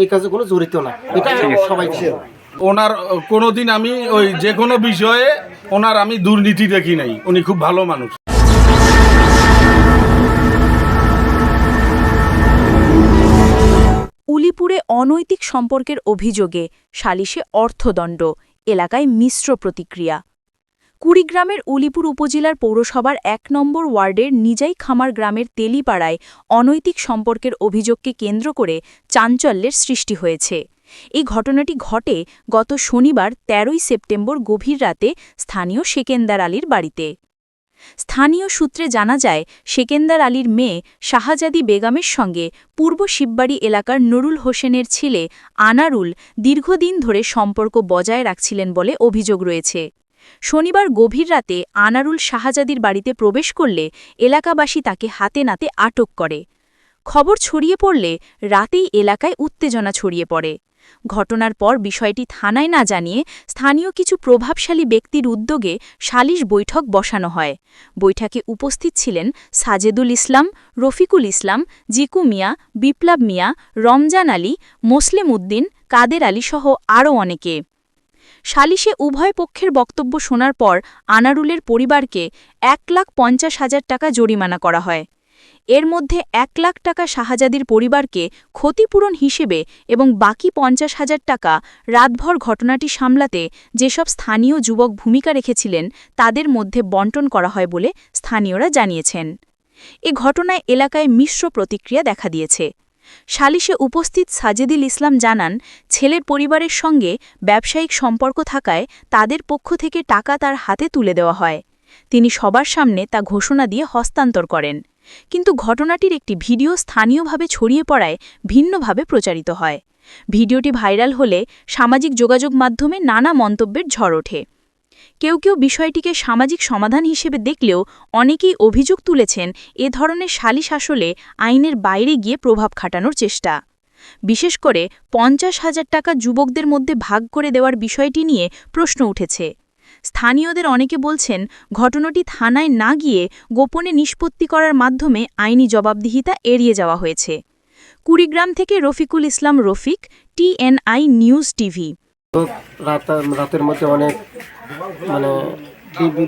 এই কাজে কোনো জড়িত না। এটা সবাই। ওনার কোনোদিন আমি ওই যে কোনো বিষয়ে ওনার আমি দুর্নীতি দেখি নাই। উনি খুব ভালো মানুষ। উলিপুরে অনৈতিক সম্পর্কের অভিযোগে সালিশে অর্থদণ্ড এলাকায় মিশ্র প্রতিক্রিয়া। কুড়িগ্রামের উলিপুর উপজেলার পৌরসভার এক নম্বর ওয়ার্ডের নিজাই খামার গ্রামের তেলিপাড়ায় অনৈতিক সম্পর্কের অভিযোগকে কেন্দ্র করে চাঞ্চল্যের সৃষ্টি হয়েছে। এই ঘটনাটি ঘটে গত শনিবার ১৩ই সেপ্টেম্বর গভীর রাতে স্থানীয় সেকেন্দার আলীর বাড়িতে। স্থানীয় সূত্রে জানা যায়, সেকেন্দার আলীর মেয়ে শাহজাদি বেগমের সঙ্গে পূর্ব শিববাড়ি এলাকার নুরুল হোসেনের ছেলে আনারুল দীর্ঘদিন ধরে সম্পর্ক বজায় রাখছিলেন বলে অভিযোগ রয়েছে। শনিবার গভীর রাতে আনারুল শাহজাদির বাড়িতে প্রবেশ করলে এলাকাবাসী তাকে হাতে নাতে আটক করে। খবর ছড়িয়ে পড়লে রাতেই এলাকায় উত্তেজনা ছড়িয়ে পড়ে। ঘটনার পর বিষয়টি থানায় না জানিয়ে স্থানীয় কিছু প্রভাবশালী ব্যক্তির উদ্যোগে সালিশ বৈঠক বসানো হয়। বৈঠকে উপস্থিত ছিলেন সাজেদুল ইসলাম, রফিকুল ইসলাম, জিকু মিয়া, বিপ্লব মিয়া, রমজান আলী, মোসলেম উদ্দিন, কাদের আলী সহ আরও অনেকে। সালিশে উভয় পক্ষের বক্তব্য শোনার পর আনারুলের পরিবারকে এক লাখ পঞ্চাশ হাজার টাকা জরিমানা করা হয়। এর মধ্যে এক লাখ টাকা শাহজাদির পরিবারকে ক্ষতিপূরণ হিসেবে এবং বাকি পঞ্চাশ হাজার টাকা রাতভর ঘটনাটি সামলাতে যেসব স্থানীয় যুবক ভূমিকা রেখেছিলেন, তাদের মধ্যে বন্টন করা হয় বলে স্থানীয়রা জানিয়েছেন। এ ঘটনায় এলাকায় মিশ্র প্রতিক্রিয়া দেখা দিয়েছে। সালিশে উপস্থিত সাজেদুল ইসলাম জানান, ছেলের পরিবারের সঙ্গে ব্যবসায়িক সম্পর্ক থাকায় তাদের পক্ষ থেকে টাকা তার হাতে তুলে দেওয়া হয়। তিনি সবার সামনে তা ঘোষণা দিয়ে হস্তান্তর করেন। কিন্তু ঘটনাটির একটি ভিডিও স্থানীয়ভাবে ছড়িয়ে পড়ায় ভিন্নভাবে প্রচারিত হয়। ভিডিওটি ভাইরাল হলে সামাজিক যোগাযোগ মাধ্যমে নানা মন্তব্যের ঝড় ওঠে। কেউ কেউ বিষয়টিকে সামাজিক সমাধান হিসেবে দেখলেও অনেকেই অভিযোগ তুলেছেন এ ধরনের সালিশ আসলে আইনের বাইরে গিয়ে প্রভাব খাটানোর চেষ্টা। বিশেষ করে পঞ্চাশ হাজার টাকা যুবকদের মধ্যে ভাগ করে দেওয়ার বিষয়টি নিয়ে প্রশ্ন উঠেছে। স্থানীয়দের অনেকে বলছেন, ঘটনাটি থানায় না গিয়ে গোপনে নিষ্পত্তি করার মাধ্যমে আইনি জবাবদিহিতা এড়িয়ে যাওয়া হয়েছে। কুড়িগ্রাম থেকে Rafiqul Islam Rafiq, TNI news TV. রাত রাতের মধ্যে অনেক মানে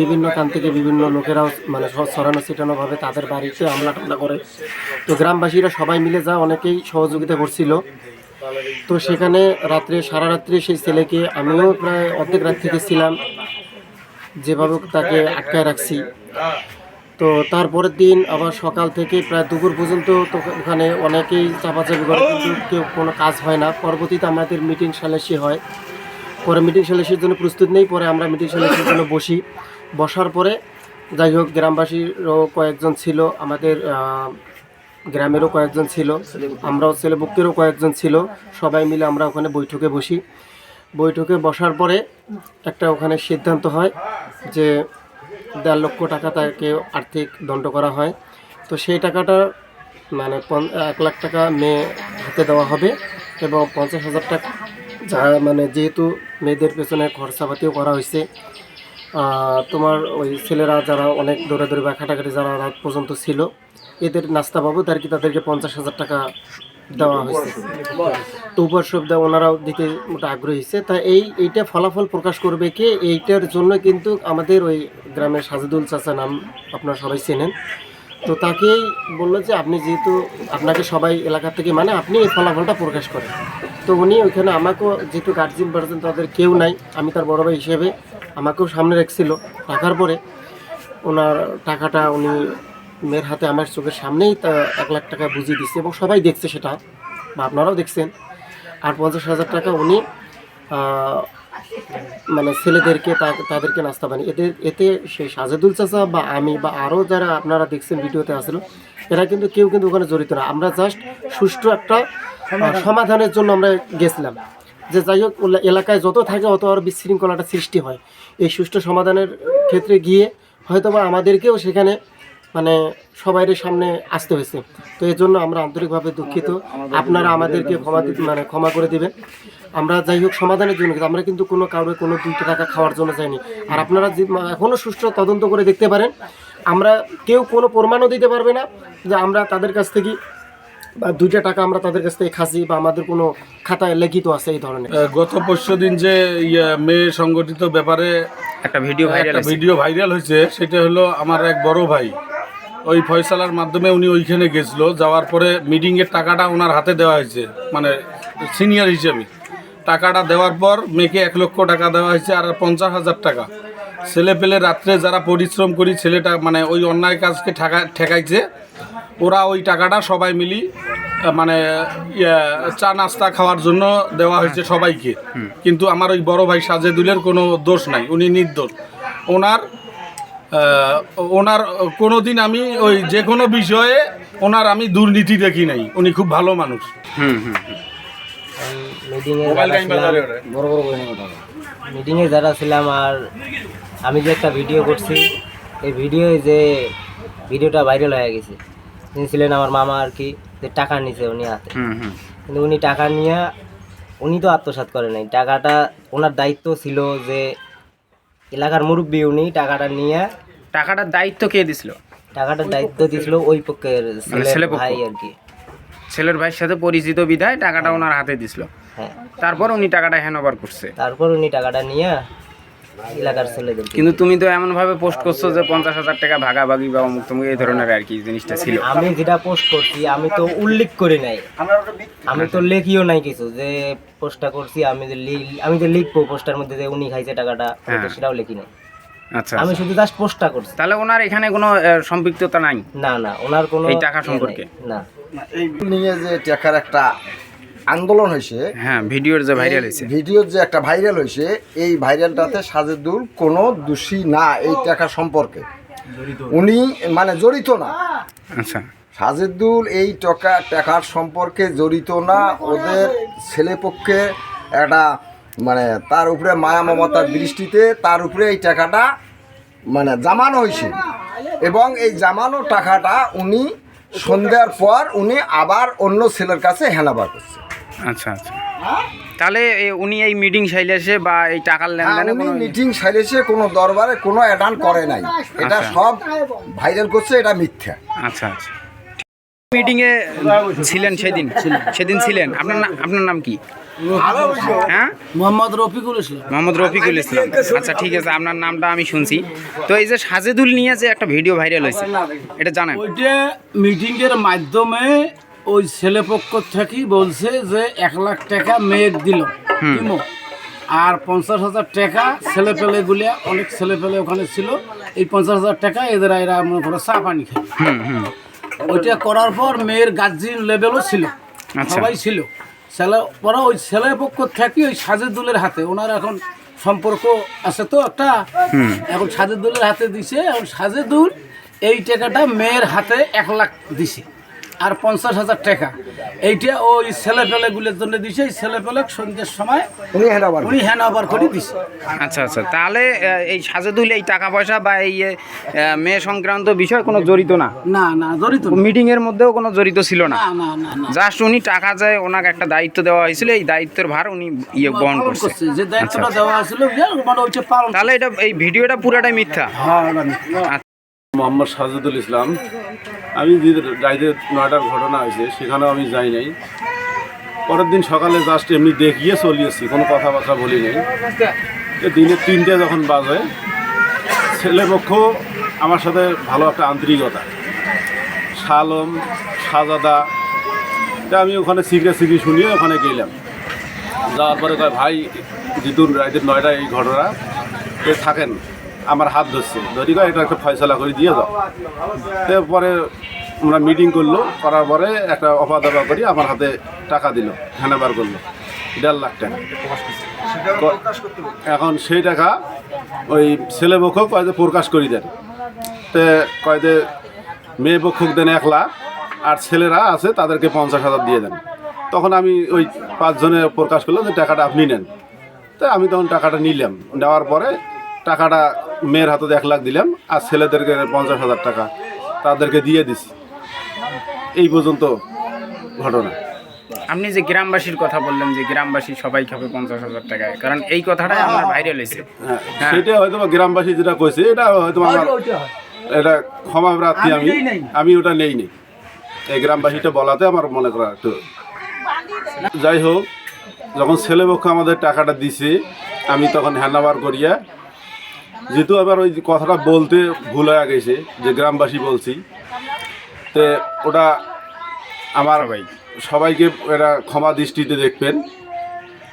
বিভিন্ন কান থেকে বিভিন্ন লোকেরাও মানে ছড়ানো ছিটানোভাবে তাদের বাড়িতে হামলা টামলা করে। তো গ্রামবাসীরা সবাই মিলে যা অনেকেই সহযোগিতা করছিল। তো সেখানে রাত্রে, সারা রাত্রে সেই ছেলেকে আমিও প্রায় অর্ধেক রাত থেকে ছিলাম। যেভাবে তাকে আটকায় রাখছি। তো তারপরের দিন আবার সকাল থেকে প্রায় দুপুর পর্যন্ত তো ওখানে অনেকেই চাপাচাপি করে, কিন্তু কেউ কোনো কাজ হয় না। পরবর্তীতে আমাদের মিটিং সালেসি হয়। পরে মিটিং সালেসির জন্য প্রস্তুত নেই, পরে আমরা মিটিং সালেসির জন্য বসি। বসার পরে যাই হোক, গ্রামবাসীরও কয়েকজন ছিল, আমাদের গ্রামেরও কয়েকজন ছিল, আমরাও ছেলেবুকেরও কয়েকজন ছিল। সবাই মিলে আমরা ওখানে বৈঠকে বসি। বৈঠকে বসার পরে একটা ওখানে সিদ্ধান্ত হয় যে দেড় লক্ষ টাকা তাকে আর্থিক দণ্ড করা হয়। তো সেই টাকাটা মানে এক লাখ টাকা মেয়ে হাতে দেওয়া হবে এবং পঞ্চাশ হাজার টাকা যা মানে যেহেতু মেয়েদের পেছনে খরচাপাতিও করা হয়েছে তোমার ওই ছেলেরা যারা অনেক দৌড়াদৌড়ি বা খাটাখাটি যারা রাত পর্যন্ত ছিল, এদের নাস্তা বাবদ আর কি তাদেরকে পঞ্চাশ হাজার টাকা দেওয়া হয়েছে। তো উপর শব্দ ওনারাও দিতে মোটা আগ্রহী হয়েছে। তা এই এইটা ফলাফল প্রকাশ করবে কে? এইটার জন্য কিন্তু আমাদের ওই গ্রামের সাজিদুল চাচা নাম আপনারা সবাই চেনেন। তো তাকেই বলল যে আপনি যেহেতু আপনাকে সবাই এলাকা থেকে মানে আপনি এই ফলাফলটা প্রকাশ করেন। তো উনি ওইখানে আমাকেও যেহেতু গার্জিয়ান পার্সন তাদের কেউ নাই। আমি তার বড় ভাই হিসেবে আমাকেও সামনে রাখছিল। রাখার পরে ওনার টাকাটা উনি মেয়ের হাতে আমার চোখের সামনেই তা এক লাখ টাকা বুঝিয়ে দিচ্ছে এবং সবাই দেখছে সেটা বা আপনারাও দেখছেন। আর পঞ্চাশ হাজার টাকা উনি মানে ছেলেদেরকে তাদেরকে নাস্তা বানিয়ে এতে এতে সেই সাজেদুল চাচা বা আমি বা আরও যারা আপনারা দেখছেন ভিডিওতে আসলো এরা কিন্তু কেউ কিন্তু ওখানে জড়িত না। আমরা জাস্ট সুষ্ঠু একটা সমাধানের জন্য আমরা গেছিলাম। যে যাই হোক এলাকায় যত থাকে অত আরও বিশৃঙ্খলাটা সৃষ্টি হয়। এই সুষ্ঠু সমাধানের ক্ষেত্রে গিয়ে হয়তোবা আমাদেরকেও সেখানে মানে সবাইয়ের সামনে আসতে হয়েছে। তো এর জন্য আমরা আন্তরিকভাবে দুঃখিত। আপনারা আমাদেরকে ক্ষমা দিতে মানে ক্ষমা করে দিবেন। আমরা যাই হোক সমাধানের জন্য কিন্তু আমরা কিন্তু কোনো কারোর কোনো দুটো টাকা খাওয়ার জন্য যাইনি। আর আপনারা যে এখনও সুষ্ঠু তদন্ত করে দেখতে পারেন। আমরা কেউ কোনো প্রমাণও দিতে পারবে না যে আমরা তাদের কাছ থেকে বা দুইটা টাকা আমরা তাদের কাছ থেকে খাসি বা আমাদের কোনো খাতায় লিখিত আছে এই ধরনের। গত পরশু দিন যে ইয়ে, মেয়ে সংগঠিত ব্যাপারে একটা ভিডিও ভাইরাল ভিডিও ভাইরাল হয়েছে সেটা হলো আমার এক বড় ভাই। ওই ফয়সালার মাধ্যমে উনি ওইখানে গেছিল যাওয়ার পরে মিটিংয়ের টাকাটা ওনার হাতে দেওয়া হয়েছে মানে সিনিয়র হিসেবে। টাকাটা দেওয়ার পর মেয়েকে এক লক্ষ টাকা দেওয়া হয়েছে আর পঞ্চাশ হাজার টাকা। ছেলে পেলে রাত্রে যারা পরিশ্রম করি ছেলেটা মানে ওই অন্যায় কাজকে ঠেকা ঠেকাইছে ওরা ওই টাকাটা সবাই মিলি মানে চা নাস্তা খাওয়ার জন্য দেওয়া হয়েছে সবাইকে। কিন্তু আমার ওই বড় ভাই সাজেদুলের কোনো দোষ নাই উনি নির্দোষ। ওনার ওনার কোনো দিন আমি ওই যে কোনো বিষয়ে ওনার আমি দুর্নীতি দেখি নাই। উনি খুব ভালো মানুষ। হুম হুম মিটিংয়ে যারা ছিলাম মিটিংয়ে যারা ছিলাম আর আমি যে একটা ভিডিও করছি এই ভিডিও যে ভিডিওটা ভাইরাল হয়ে গেছে তিনি ছিলেন আমার মামা আর কি যে টাকা নিছে উনি হাতে। হুম হুম। কিন্তু উনি টাকা নিয়ে উনি তো আত্মসাৎ করে নাই। টাকাটা ওনার দায়িত্ব ছিল যে এলাকার মুরব্বী উনি টাকাটা নিয়ে টাকাটার দায়িত্ব কে দিছিল? টাকাটার দায়িত্ব দিছিল ওই পক্ষের ছেলে ভাই আর কি। ছেলের ভাইয়ের সাথে পরিচিত বিধায় টাকাটা ওনার হাতে দিছিল। হ্যাঁ। তারপর উনি টাকাটা হ্যান্ড ওভার করছে। তারপর উনি টাকাটা নিয়ে এলাকার ছেলেদের কিন্তু তুমি তো এমন ভাবে পোস্ট করছ যে পঞ্চাশ হাজার টাকা ভাগাভাগি বা অমুক তমুক এই ধরনের আর কি জিনিসটা ছিল। আমি যেটা পোস্ট করছি আমি তো উল্লেখ করি নাই। আমি তো লেখিও নাই কিছু যে পোস্টটা করছি আমি যে আমি যে লিখব পোস্টার মধ্যে যে উনি খাইছে টাকাটা হ্যাঁ। সেটাও লিখি নাই। আচ্ছা আমি আচ্ছা। শুধু জাস্ট পোস্টটা করছি। তাহলে ওনার এখানে কোনো সম্পৃক্ততা নাই? না না ওনার কোনো এই টাকা ইয়ে সম্পর্কে? না। এই নিয়ে যে টাকার একটা আন্দোলন হয়েছে। হ্যাঁ ভিডিওর যে ভাইরাল হয়েছে। ভিডিওর যে একটা ভাইরাল হয়েছে এই ভাইরালটাতে সাজেদুল কোনো দোষী না এই টাকা সম্পর্কে। উনি মানে জড়িত না। আচ্ছা। সাজেদুল এই টাকা টাকার সম্পর্কে জড়িত না। ওদের ছেলেপক্ষে একটা মানে তার উপরে মায়া মমতার দৃষ্টিতে তার উপরে এই টাকাটা মানে জামানো হয়েছে। এবং এই জামানো টাকাটা উনি সন্ধ্যার পর উনি আবার অন্য ছেলের কাছে হেনাবার করছে। আচ্ছা আচ্ছা। তাহলে উনি এই মিটিং সাইলেছে বা এই টাকার হ্যাঁ, লেনদেনে উনি কোনো মিটিং সাইলেছে কোনো দরবারে কোনো অ্যাডান করে নাই। এটা আচ্ছা। সব ভাইরাল করছে এটা মিথ্যা। আচ্ছা আচ্ছা। মিটিং এ ছিলেন সেদিন? সেদিন ছিলেন। আপনার আপনার নাম কি? হ্যাঁ? মোহাম্মদ রফিকুল ইসলাম। মোহাম্মদ রফিকুল ইসলাম। আচ্ছা ঠিক আছে আপনার নামটা আমি শুনছি। তো এই যে সাজেদুল নিয়ে যে একটা ভিডিও ভাইরাল হয়েছে এটা জানেন? ওইটা মিটিংয়ের মাধ্যমে ওই ছেলেপক্ষ থেকেই বলছে যে এক লাখ টাকা মেয়ের দিল কিমো আর পঞ্চাশ হাজার টাকা ছেলে পেলেগুলি অনেক ছেলে পেলে ওখানে ছিল। এই পঞ্চাশ হাজার টাকা এদের এরা মনে করো চা পানি খায় ওইটা করার পর মেয়ের গার্জিয়ান লেভেলও ছিল আচ্ছা। সবাই ছিল। ছেলে পরে ওই ছেলে পক্ষ থেকে ওই সাজেদুলের হাতে ওনার এখন সম্পর্ক আছে তো একটা। এখন সাজেদুলের হাতে দিছে এখন সাজেদুল এই টাকাটা মেয়ের হাতে এক লাখ দিছে। আর পঞ্চাশ হাজার টাকা। এইটা ওই ছেলে পেলেগুলোর জন্য দিছে এই ছেলে পেলে সন্ধ্যের সময় উনি হেনাবার উনি হ্যান্ড ওভার করে দিছে। আচ্ছা আচ্ছা তাহলে এই সাজেদুল এই টাকা পয়সা বা এই মেয়ে সংক্রান্ত বিষয় কোনো জড়িত না? না না জড়িত। মিটিং এর মধ্যেও কোনো জড়িত ছিল না? না না না না। জাস্ট উনি টাকা যায় ওনাকে একটা দায়িত্ব দেওয়া হয়েছিল এই দায়িত্বের ভার উনি ইয়ে বহন করছে। যে দায়িত্বটা দেওয়া ছিল মানে ওইটা পালন তাহলে এটা এই ভিডিওটা পুরাটাই মিথ্যা? হ্যাঁ। মোহাম্মদ সাজেদুল ইসলাম। আমি যে নয়টার ঘটনা হয়েছে, সেখানেও আমি যাই নাই। পরের দিন সকালে জাস্ট এমনি দেখিয়ে চলিয়েছি কোনো কথাবার্তা বলি নাই। দিনে তিনটে যখন বাজে ছেলেপক্ষ আমার সাথে ভালো একটা আন্তরিকতা। শালম সাজাদা আমি ওখানে সিগরে সিগরি শুনিয়ে ওখানে গেলাম। যাওয়ার পরে ভাই, জিতুর রাইতের নয়টা এই ঘটনা। থাকেন। আমার হাত ধরছে। ধরি এটা একটা ফয়সলা করে দিয়ে যাও তারপরে আমরা মিটিং করল, করার পরে একটা অফা দফা করি আমার হাতে টাকা দিল হ্যান্ডওভার করল, দেড় লাখ টাকা। এখন সেই টাকা ওই ছেলে পক্ষ কয় যে প্রকাশ করি দেন। তে কয় যে মেয়ে পক্ষ দেন এক লাখ, আর ছেলেরা আছে তাদেরকে পঞ্চাশ হাজার দিয়ে দেন। তখন আমি ওই পাঁচজনে প্রকাশ করলাম যে টাকাটা আপনি নেন। তো আমি তখন টাকাটা নিলাম। নেওয়ার পরে টাকাটা মেয়ের হাতে এক লাখ দিলাম আর ছেলেদেরকে পঞ্চাশ হাজার টাকা তাদেরকে দিয়ে দিছি এই পর্যন্ত ঘটনা। আপনি যে গ্রামবাসীর কথা বললেন যে গ্রামবাসী সবাই খাবে পঞ্চাশ হাজার টাকায় কারণ এই কথাটাই আমার ভাইরাল হয়েছে। হ্যাঁ সেটা হয়তো বা গ্রামবাসী যেটা কইছে এটা হয়তো আমার এটা ক্ষমা প্রার্থী আমি আমি ওটা নেই নি। এই গ্রামবাসীটা বলাতে আমার মনে করা একটু। যাই হোক যখন ছেলেপক্ষ আমাদের টাকাটা দিছে আমি তখন হ্যান্ডওভার করিয়া যেহেতু আবার ওই কথাটা বলতে ভুল হয়ে গেছে যে গ্রামবাসী বলছি তে ওটা আমার ভাই সবাইকে এটা ক্ষমা দৃষ্টিতে দেখবেন।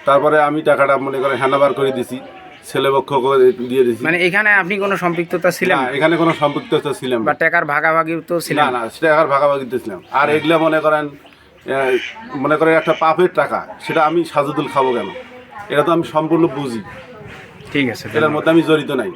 তারপরে আমি টাকাটা মনে করে হ্যান্ডওভার করে দিছি ছেলেপক্ষ দিয়ে দিছি। মানে এখানে আপনি কোনো সম্পৃক্ততা ছিলেন? না এখানে কোনো সম্পৃক্ততা ছিলাম বা টাকার ভাগাভাগি তো না না টাকার আর ভাগাভাগিতে ছিলাম। আর এগুলো মনে করেন মনে করেন একটা পাপের টাকা সেটা আমি সাজুদুল খাব কেন? এটা তো আমি সম্পূর্ণ বুঝি। ঠিক আছে এটার মধ্যে আমি জড়িত নাই।